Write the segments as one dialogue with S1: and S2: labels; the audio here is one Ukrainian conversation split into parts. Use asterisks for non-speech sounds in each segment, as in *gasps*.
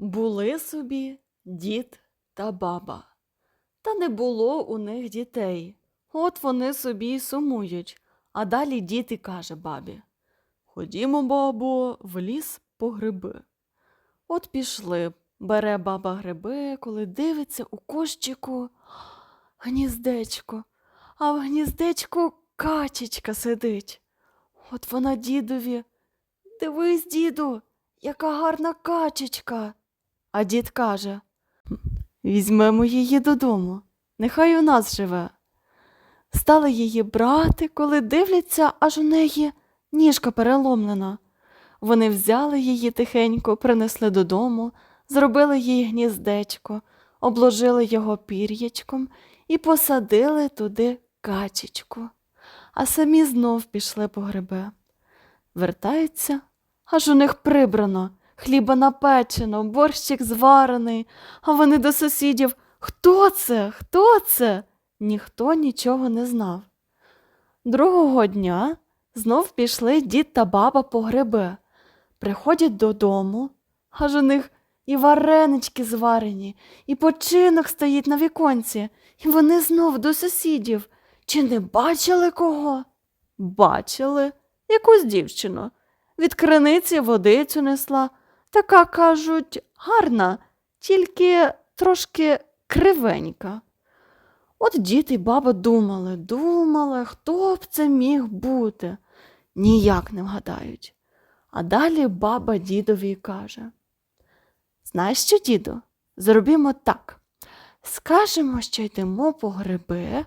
S1: Були собі дід та баба. Та не було у них дітей. От вони собі й сумують. А далі дід і каже бабі Ходімо, бабо, в ліс по гриби. От пішли. Бере баба гриби, коли дивиться у кущику гніздечко, а в гніздечку качечка сидить. От вона дідові. Дивись, діду, яка гарна качечка. А дід каже Візьмемо її додому, нехай у нас живе. Стали її брати, коли дивляться, аж у неї ніжка переломлена. Вони взяли її тихенько, принесли додому, зробили їй гніздечко, обложили його пір'ячком і посадили туди качечку, а самі знов пішли по гриби. Вертаються, аж у них прибрано, хліба напечено, борщик зварений, а вони до сусідів Хто це? Хто це? Ніхто нічого не знав. Другого дня знов пішли дід та баба по гриби. Приходять додому, аж у них і варенички зварені, і починок стоїть на віконці, і вони знов до сусідів. Чи не бачили кого? Бачили якусь дівчину. Від криниці водицю несла. Така, кажуть, гарна, тільки трошки кривенька. От дід і баба думали, думали, хто б це міг бути. Ніяк не вгадають. А далі баба дідові каже: Знаєш що, діду, зробімо так. Скажемо, що йдемо по гриби,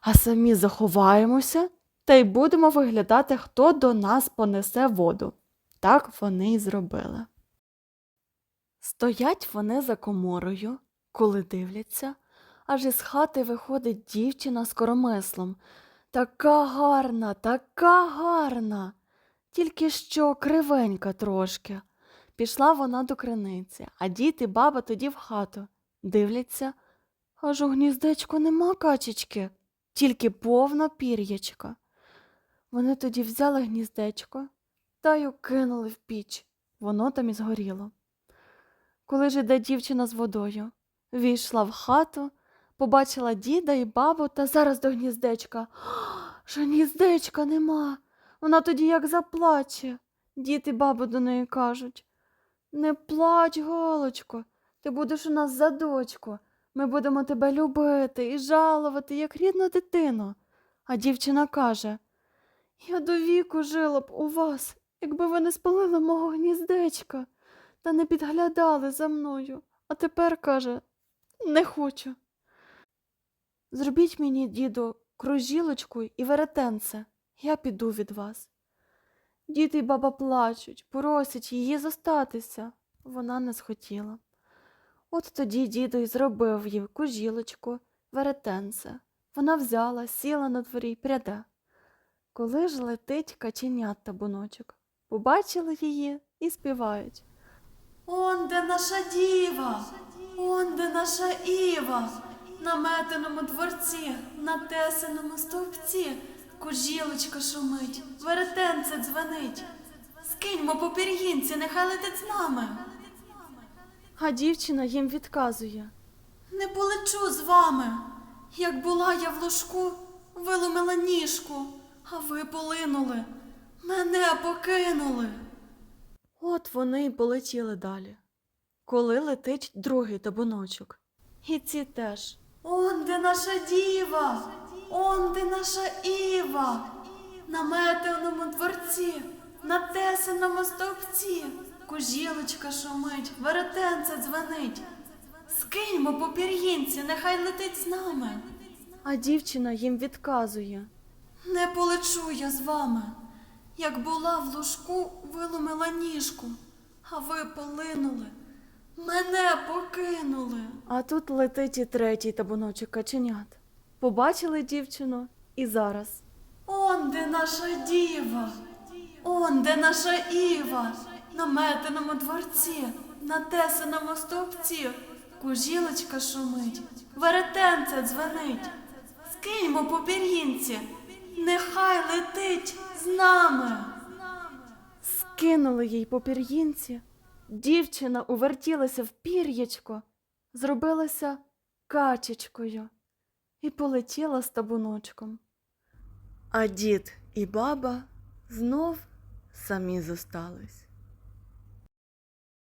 S1: а самі заховаємося та й будемо виглядати, хто до нас понесе воду. Так вони й зробили. Стоять вони за коморою, коли дивляться, аж із хати виходить дівчина з коромислом. Така гарна, така гарна, тільки що кривенька трошки. Пішла вона до криниці, а дід і баба тоді в хату. Дивляться, аж у гніздечку нема качечки, тільки повна пір'ячка. Вони тоді взяли гніздечко та й кинули в піч. Воно там і згоріло. Коли ж дівчина з водою, війшла в хату, побачила діда і бабу та зараз до гніздечка. *gasps* Що гніздечка нема. Вона тоді як заплаче. Дід і баба до неї кажуть Не плач, Галочко, ти будеш у нас за дочку. Ми будемо тебе любити і жалувати, як рідну дитину. А дівчина каже Я до віку жила б у вас, якби ви не спалили мого гніздечка та не підглядали за мною. А тепер каже не хочу. Зробіть мені, діду, кружілочку і веретенце, я піду від вас. Дід і баба плачуть, просять її зостатися. Вона не схотіла. От тоді діду й зробив їй кужілочку, веретенце. Вона взяла, сіла на дворі й пряде. Коли ж летить каченят табуночок, побачили її і співають. Он де наша діва, он де наша Іва, на метеному дворці, на тесаному стовпці, кужілочка шумить, веретенце дзвенить. Скиньмо по пір'їнці, нехай летить з нами. А дівчина їм відказує. Не полечу з вами. Як була я в ложку, виломила ніжку, а ви полинули, мене покинули. От вони й полетіли далі. Коли летить другий табуночок. І ці теж. Он де наша діва, он де наша Іва, на метеному дворці, на тесаному стовпці, кужілочка шумить, веретенце дзвенить. Скиньмо по пір'їнці, нехай летить з нами. А дівчина їм відказує. Не полечу я з вами. Як була в лужку, виломила ніжку, а ви полинули, мене покинули. А тут летить і третій табуночок каченят. Побачили дівчину і зараз. Он де наша діва, он де наша Іва, на метеному дворці, на тесаному стовпці, кужілочка шумить, веретенце дзвенить. Скиньмо по пір'їнці, нехай летить нами. Скинули їй по пір'їнці, дівчина увертілася в пір'ячко, зробилася качечкою і полетіла з табуночком. А дід і баба знов самі зостались.